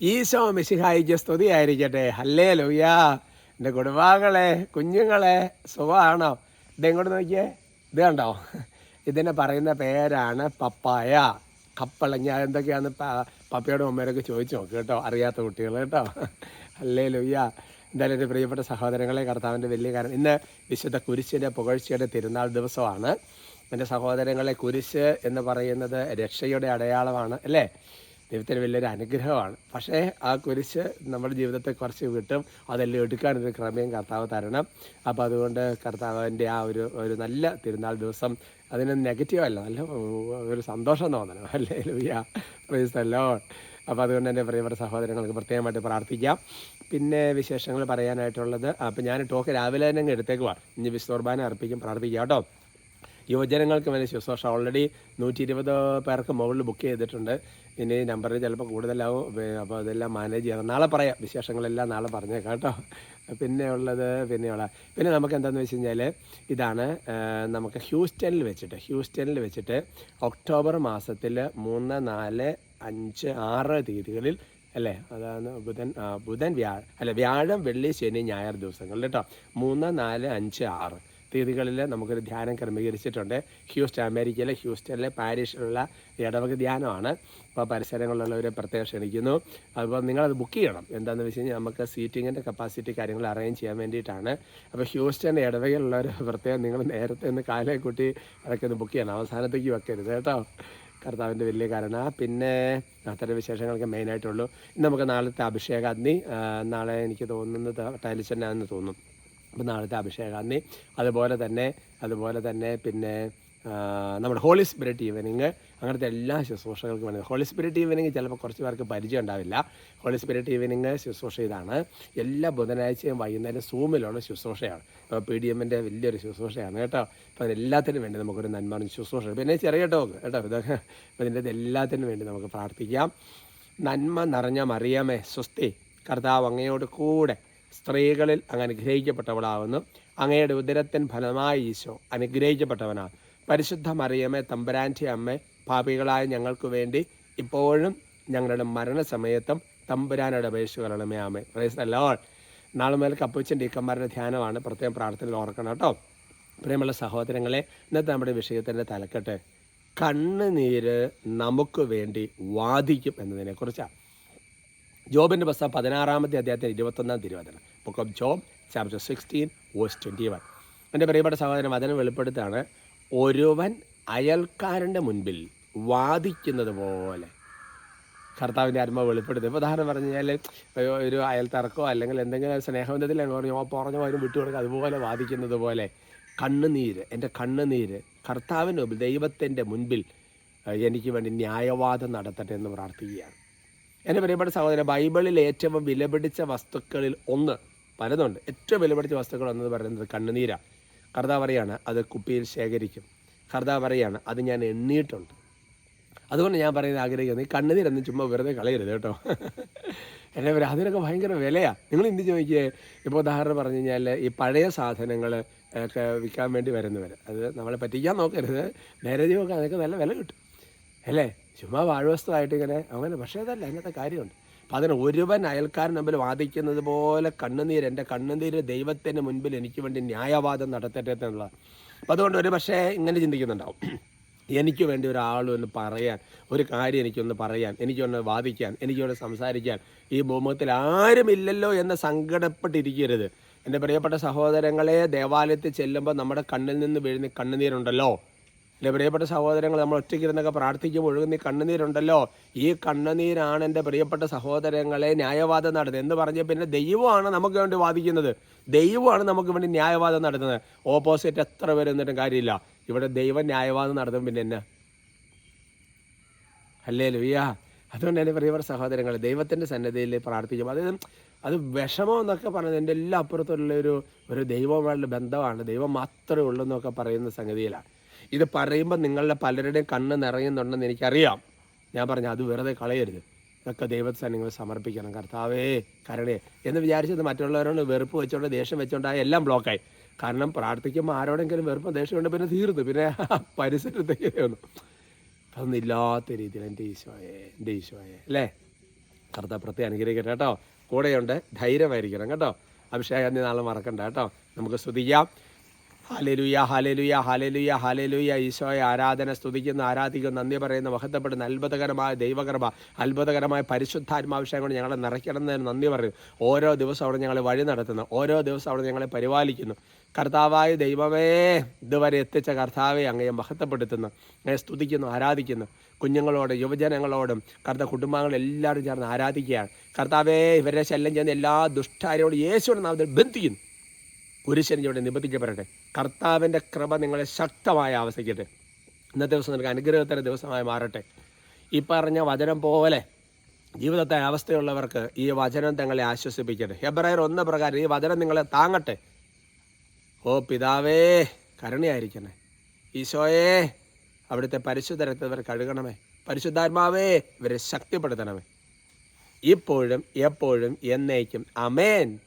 ഈശോ മിശിഹായിക്ക് സ്തുതിയായിരിക്കട്ടെ. ഹല്ലേ ലൂയാ എന്റെ കുടുംബാംഗങ്ങളെ കുഞ്ഞുങ്ങളെ സുഖമാണോ? ഇതെങ്ങോട്ട് നോക്കിയേ. ഇത് കണ്ടോ? ഇതിനെ പറയുന്ന പേരാണ് പപ്പായ. കപ്പളങ്ങ. എന്തൊക്കെയാന്ന് പപ്പയുടെ അമ്മയോടൊക്കെ ചോദിച്ചു നോക്ക് കേട്ടോ. അറിയാത്ത കുട്ടികൾ കേട്ടോ. അല്ലേ ലുയ്യ എന്തായാലും എന്റെ പ്രിയപ്പെട്ട സഹോദരങ്ങളെ കർത്താവിന്റെ വലിയ കാരണം ഇന്ന് വിശുദ്ധ കുരിശിന്റെ പുകഴ്ചയുടെ തിരുനാൾ ദിവസമാണ്. എന്റെ സഹോദരങ്ങളെ കുരിശ് എന്ന് പറയുന്നത് രക്ഷയുടെ അടയാളമാണ് അല്ലേ? ദൈവത്തിന് വലിയൊരു അനുഗ്രഹമാണ്. പക്ഷേ ആ കുരിശ് നമ്മുടെ ജീവിതത്തെ കുറച്ച് കിട്ടും അതെല്ലാം എടുക്കാനൊരു ക്രമയും കർത്താവ് തരണം. അപ്പോൾ അതുകൊണ്ട് കർത്താവിന്റെ ആ ഒരു ഒരു നല്ല തിരുനാൾ ദിവസം അതിന് നെഗറ്റീവല്ല അല്ല നല്ല ഒരു സന്തോഷം തോന്നണം. അല്ലേ ലൂയ പ്രൈസ്തല്ലോ അപ്പോൾ അതുകൊണ്ട് എന്റെ പ്രിയപ്പെട്ട സഹോദരങ്ങൾക്ക് പ്രത്യേകമായിട്ട് പ്രാർത്ഥിക്കാം. പിന്നെ വിശേഷങ്ങൾ പറയാനായിട്ടുള്ളത് അപ്പോൾ ഞാൻ ടോക്ക് രാവിലെ തന്നെ എടുത്തേക്കുവാണ്. ഇനി വിശ്വർബാന അർപ്പിക്കും പ്രാർത്ഥിക്കാം കേട്ടോ. യുവജനങ്ങൾക്ക് വേണ്ടി ശുശ്രൂഷ. ഓൾറെഡി നൂറ്റി ഇരുപത് പേർക്ക് മുകളിൽ ബുക്ക് ചെയ്തിട്ടുണ്ട്. ഇനി നമ്പറിൽ ചിലപ്പോൾ കൂടുതലാവും. അപ്പോൾ അതെല്ലാം മാനേജ് ചെയ്യണം. നാളെ പറയാം. വിശേഷങ്ങളെല്ലാം നാളെ പറഞ്ഞേക്കാം കേട്ടോ. പിന്നെ ഉള്ളത് പിന്നെയുള്ള പിന്നെ നമുക്ക് എന്താണെന്ന് വെച്ച് കഴിഞ്ഞാൽ ഇതാണ് നമുക്ക് ഹ്യൂസ്റ്റണിൽ വെച്ചിട്ട് ഹ്യൂസ്റ്റണിൽ വെച്ചിട്ട് ഒക്ടോബർ മാസത്തിൽ മൂന്ന് നാല് അഞ്ച് ആറ് തീയതികളിൽ അല്ലേ? അതാണ് ബുധൻ ബുധൻ വ്യാഴ അല്ല വ്യാഴം വെള്ളി ശനി ഞായർ ദിവസങ്ങളിൽ കേട്ടോ. മൂന്ന് നാല് അഞ്ച് ആറ്. തീയതികളിൽ നമുക്കൊരു ധ്യാനം ക്രമീകരിച്ചിട്ടുണ്ട്. ഹ്യൂസ്റ്റൺ അമേരിക്കയിലെ ഹ്യൂസ്റ്റണിലെ പാരീഷിലുള്ള ഇടവക ധ്യാനമാണ്. അപ്പോൾ പരിസരങ്ങളിലുള്ളവരെ പ്രത്യേകം ക്ഷണിക്കുന്നു. അതുപോലെ നിങ്ങളത് ബുക്ക് ചെയ്യണം. എന്താണെന്ന് വെച്ച് കഴിഞ്ഞാൽ നമുക്ക് സീറ്റിങ്ങിന്റെ കപ്പാസിറ്റി കാര്യങ്ങൾ അറേഞ്ച് ചെയ്യാൻ വേണ്ടിയിട്ടാണ്. അപ്പോൾ ഹ്യൂസ്റ്റൺ ഇടവകയിലുള്ളവർ പ്രത്യേകം നിങ്ങൾ നേരത്തെ ഒന്ന് കാലേ കൂട്ടി അതൊക്കെ ഒന്ന് ബുക്ക് ചെയ്യണം. അവസാനത്തേക്ക് വെക്കരുത് കേട്ടോ. കർത്താവിന്റെ വലിയ കാരണം. പിന്നെ അത്തരം വിശേഷങ്ങളൊക്കെ മെയിനായിട്ടുള്ളൂ നമുക്ക് നാളത്തെ അഭിഷേകാഗ്നി നാളെ എനിക്ക് തോന്നുന്നത് ടൈലിച്ചനാണെന്ന് തോന്നുന്നു അപ്പോൾ നാളത്തെ അഭിഷേകാഗ്നി അതുപോലെ തന്നെ അതുപോലെ തന്നെ പിന്നെ നമ്മുടെ ഹോളി സ്പിരിറ്റ് ഈവനിങ് അങ്ങനത്തെ എല്ലാ ശുശ്രൂഷകൾക്കും വേണ്ടി. ഹോളി സ്പിരിറ്റ് ഈവനിങ് ചിലപ്പോൾ കുറച്ച് പേർക്ക് പരിചയം ഉണ്ടാവില്ല. ഹോളി സ്പിരിറ്റ് ഈവനിങ് ശുശ്രൂഷ ഇതാണ്. എല്ലാ ബുധനാഴ്ചയും വൈകുന്നേരം സൂമിലുള്ള ശുശ്രൂഷയാണ്. പി ഡി എമ്മിന്റെ വലിയൊരു ശുശ്രൂഷയാണ് കേട്ടോ. അപ്പോൾ അതിനെല്ലാത്തിനും വേണ്ടി നമുക്കൊരു നന്മ ശുശ്രൂഷ. പിന്നെ ചെറിയ ടോക്ക് കേട്ടോ. ഇതൊക്കെ ഇതിന്റെ എല്ലാത്തിനും വേണ്ടി നമുക്ക് പ്രാർത്ഥിക്കാം. നന്മ നിറഞ്ഞ മറിയമേ സ്വസ്തി. കർത്താവ് അങ്ങയോട് കൂടെ സ്ത്രീകളിൽ അങ്ങ് അനുഗ്രഹിക്കപ്പെട്ടവളാവുന്നു. അങ്ങയുടെ ഉദരത്തിൻ ഫലമായി ഈശോ അനുഗ്രഹിക്കപ്പെട്ടവനാണ്. പരിശുദ്ധ മറിയമ്മേ തമ്പുരാന്റെ അമ്മ പാപികളായ ഞങ്ങൾക്ക് വേണ്ടി ഇപ്പോഴും ഞങ്ങളുടെ മരണസമയത്തും തമ്പുരാനോട് അപേക്ഷിക്കണമേ ആമേ പ്രൈസ് ലോൾ നാളെ മുതൽ കപ്പുച്ചൻ ഡീക്കന്മാരുടെ ധ്യാനമാണ്. പ്രത്യേകം പ്രാർത്ഥനയിൽ ഓർക്കണം കേട്ടോ. പ്രിയമുള്ള സഹോദരങ്ങളെ ഇന്നത്തെ നമ്മുടെ വിഷയത്തിന്റെ തലക്കെട്ട് കണ്ണുനീര് നമുക്ക് വേണ്ടി വാദിക്കും എന്നതിനെക്കുറിച്ചാണ്. ജോബിന്റെ പുസ്തകം പതിനാറാമത്തെ അദ്ദേഹത്തിന്റെ ഇരുപത്തൊന്നാം തിരുവചനം. Book of Job chapter sixteen verse twenty one എന്റെ പ്രിയപ്പെട്ട സഹോദരൻ വചനം വെളിപ്പെടുത്താണ്. ഒരുവൻ അയൽക്കാരന്റെ മുൻപിൽ വാദിക്കുന്നത് പോലെ. കർത്താവിന്റെ ആത്മ വെളിപ്പെടുത്തും. ഇപ്പോൾ ഉദാഹരണം പറഞ്ഞു കഴിഞ്ഞാൽ ഒരു അയൽ അയൽത്തറക്കോ അല്ലെങ്കിൽ എന്തെങ്കിലും സ്നേഹബന്ധത്തിൽ പറഞ്ഞു ഓ പറഞ്ഞു വരും വിട്ടുകൊടുക്കുക അതുപോലെ വാദിക്കുന്നത് പോലെ. കണ്ണുനീര് എന്റെ കണ്ണുനീര് കർത്താവിന്റെ മുമ്പിൽ ദൈവത്തിന്റെ മുൻപിൽ എനിക്ക് വേണ്ടി ന്യായവാദം നടത്തട്ടെ എന്ന് പ്രാർത്ഥിക്കുകയാണ്. എന്റെ പ്രിയപ്പെട്ട സഹോദരൻ ബൈബിളിൽ ഏറ്റവും വിലപിടിച്ച വസ്തുക്കളിൽ ഒന്ന് പലതുണ്ട്. ഏറ്റവും വിലപിടിച്ച വസ്തുക്കൾ എന്ന് പറയുന്നത് കണ്ണുനീരാണ് കർത്താവ് പറയാണ് അത് കുപ്പിയിൽ ശേഖരിക്കും. കർത്താവ് പറയാണ് അത് ഞാൻ എണ്ണിയിട്ടുണ്ട് അതുകൊണ്ട് ഞാൻ പറയുന്നത് ആഗ്രഹിക്കുന്നത് ഈ കണ്ണുനീരൊന്നും ചുമ്മാ വെറുതെ കളയരുത് കേട്ടോ. എന്നെ പറയാം അതിനൊക്കെ ഭയങ്കര വിലയാണ് നിങ്ങൾ എന്ത് ചോദിക്കുക ഇപ്പോൾ ഉദാഹരണം പറഞ്ഞു കഴിഞ്ഞാൽ ഈ പഴയ സാധനങ്ങൾ ഒക്കെ വിൽക്കാൻ വേണ്ടി വരുന്നവർ അത് നമ്മളെ പറ്റിക്കാൻ നോക്കരുത്. നേരെ നോക്കുക അതൊക്കെ നല്ല വില കിട്ടും. അല്ലേ? ചുമ്മാ വാഴ്വസ്തുവായിട്ട് ഇങ്ങനെ അങ്ങനെ പക്ഷേ അതല്ല അങ്ങനത്തെ കാര്യമുണ്ട്. അപ്പം അതിന് ഒരുവൻ അയൽക്കാരൻ മുമ്പിൽ വാദിക്കുന്നത് പോലെ കണ്ണുനീര് എന്റെ കണ്ണുനീര് ദൈവത്തിന് മുൻപിൽ എനിക്ക് വേണ്ടി ന്യായവാദം നടത്തട്ടെ എന്നുള്ള. അപ്പം അതുകൊണ്ട് ഒരു പക്ഷേ ഇങ്ങനെ ചിന്തിക്കുന്നുണ്ടാവും. എനിക്ക് വേണ്ടി ഒരാളൊന്ന് പറയാൻ ഒരു കാര്യം എനിക്കൊന്ന് പറയാൻ എനിക്കൊന്ന് വാദിക്കാൻ എനിക്കൊന്ന് സംസാരിക്കാൻ ഈ ഭൂമുഖത്തിൽ ആരുമില്ലല്ലോ എന്ന് സങ്കടപ്പെട്ടിരിക്കരുത്. എന്റെ പ്രിയപ്പെട്ട സഹോദരങ്ങളെ ദേവാലയത്തിൽ ചെല്ലുമ്പോൾ നമ്മുടെ കണ്ണിൽ നിന്ന് വീഴുന്ന കണ്ണുനീരുണ്ടല്ലോ. എന്റെ പ്രിയപ്പെട്ട സഹോദരങ്ങൾ നമ്മൾ ഒറ്റയ്ക്കിരുന്നൊക്കെ പ്രാർത്ഥിക്കുമ്പോൾ ഒഴുകുന്ന ഈ കണ്ണുനീരുണ്ടല്ലോ? ഈ കണ്ണുനീരാണ് എന്റെ പ്രിയപ്പെട്ട സഹോദരങ്ങളെ ന്യായവാദം നടത്തുന്നത്. എന്ന് പറഞ്ഞ പിന്നെ ദൈവമാണ് നമുക്ക് വേണ്ടി വാദിക്കുന്നത്. ദൈവമാണ് നമുക്ക് വേണ്ടി ന്യായവാദം നടത്തുന്നത്. ഓപ്പോസിറ്റ് എത്ര പേര് എന്നിട്ടും കാര്യമില്ല. ഇവിടെ ദൈവം ന്യായവാദം നടത്തും പിന്നെ എന്നാ? അല്ലേ ലുയ്യാ അതുകൊണ്ട് എന്റെ പ്രിയപ്പെട്ട സഹോദരങ്ങൾ ദൈവത്തിന്റെ സന്നദ്ധയിൽ പ്രാർത്ഥിക്കും അതായത് അത് വിഷമം എന്നൊക്കെ പറയുന്നത് എന്റെ എല്ലാ അപ്പുറത്തുള്ള ഒരു ഒരു ദൈവമായിട്ടുള്ള ബന്ധമാണ്. ദൈവം മാത്രമേ ഉള്ളൂ എന്നൊക്കെ പറയുന്ന സംഗതിയിലാണ്. ഇത് പറയുമ്പോൾ നിങ്ങളുടെ പലരുടെയും കണ്ണ് നിറയുന്നുണ്ടെന്ന് എനിക്കറിയാം. ഞാൻ പറഞ്ഞു അത് വെറുതെ കളയരുത്. ഇതൊക്കെ ദൈവത്തെ നിങ്ങൾ സമർപ്പിക്കണം. കർത്താവേ കരണേ എന്ന് വിചാരിച്ചത് മറ്റുള്ളവരോട് വെറുപ്പ് വെച്ചോണ്ട് ദേഷ്യം വെച്ചോണ്ട് എല്ലാം ബ്ലോക്കായി കാരണം പ്രാർത്ഥിക്കുമ്പോൾ ആരോടെങ്കിലും വെറുപ്പം ദേഷ്യമുണ്ട് പിന്നെ തീർന്നു. പിന്നെ പരിസരത്തേക്ക് വന്നു അതൊന്നില്ലാത്ത രീതിയിൽ എന്റെ ഈശോയെ എന്റെ ഈശോയെ. അല്ലേ? കർത്താവ് പ്രത്യേകം അനുഗ്രഹിക്കട്ടെ കേട്ടോ. കൂടെയുണ്ട് ധൈര്യമായിരിക്കണം കേട്ടോ. അഭിഷേകം നാളെ മറക്കണ്ട കേട്ടോ. നമുക്ക് സ്തുതിക്കാം. Hallelujah hallelujah hallelujah hallelujah. ഈശോയെ ആരാധന സ്തുതിക്കുന്ന ആരാധിക്കുന്ന നന്ദി പറയുന്ന. മഹത്വപ്പെടുന്ന അത്ഭുതകരമായ ദൈവകർമ്മ അത്ഭുതകരമായ പരിശുദ്ധാത്മാവിഷയം കൊണ്ട് ഞങ്ങളെ നിറയ്ക്കണമെന്ന് നന്ദി പറയുന്നു. ഓരോ ദിവസം അവിടെ ഞങ്ങൾ വഴി നടത്തുന്നു. ഓരോ ദിവസം അവിടെ ഞങ്ങളെ പരിപാലിക്കുന്നു. കർത്താവായ ദൈവമേ ഇതുവരെ എത്തിച്ച കർത്താവെ അങ്ങയെ മഹത്വപ്പെടുത്തുന്നു. ഞാൻ സ്തുതിക്കുന്നു ആരാധിക്കുന്നു. കുഞ്ഞുങ്ങളോട് യുവജനങ്ങളോടും കർത്ത കുടുംബാംഗങ്ങളെല്ലാവരും ചേർന്ന് ആരാധിക്കുകയാണ്. കർത്താവേ ഇവരെ ശല്യം ചെയ്യുന്ന എല്ലാ ദുഷ്ടാരോടും യേശുവിനെ നാം ബന്ധിക്കുന്നു. കുരിശനിലൂടെ നിബന്ധിക്കപ്പെടട്ടെ. കർത്താവിന്റെ കൃപ നിങ്ങളെ ശക്തമായ അവസ്ഥയ്ക്കട്ടെ ഇന്നത്തെ ദിവസം നിനക്ക് അനുഗ്രഹത്തിന്റെ ദിവസമായി മാറട്ടെ. ഈ പറഞ്ഞ വചനം പോലെ ജീവിതത്തെ അവസ്ഥയുള്ളവർക്ക് ഈ വചനം തങ്ങളെ ആശ്വസിപ്പിക്കട്ടെ. ഹെബ്രായർ ഒന്ന് പ്രകാരം ഈ വചനം നിങ്ങളെ താങ്ങട്ടെ. ഓ പിതാവേ കരുണയായിരിക്കണേ. ഈശോയെ അവിടുത്തെ പരിശുദ്ധ രക്തവർ കഴുകണമേ. പരിശുദ്ധാത്മാവേ ഇവരെ ശക്തിപ്പെടുത്തണമേ. ഇപ്പോഴും എപ്പോഴും എന്നേക്കും. അമേൻ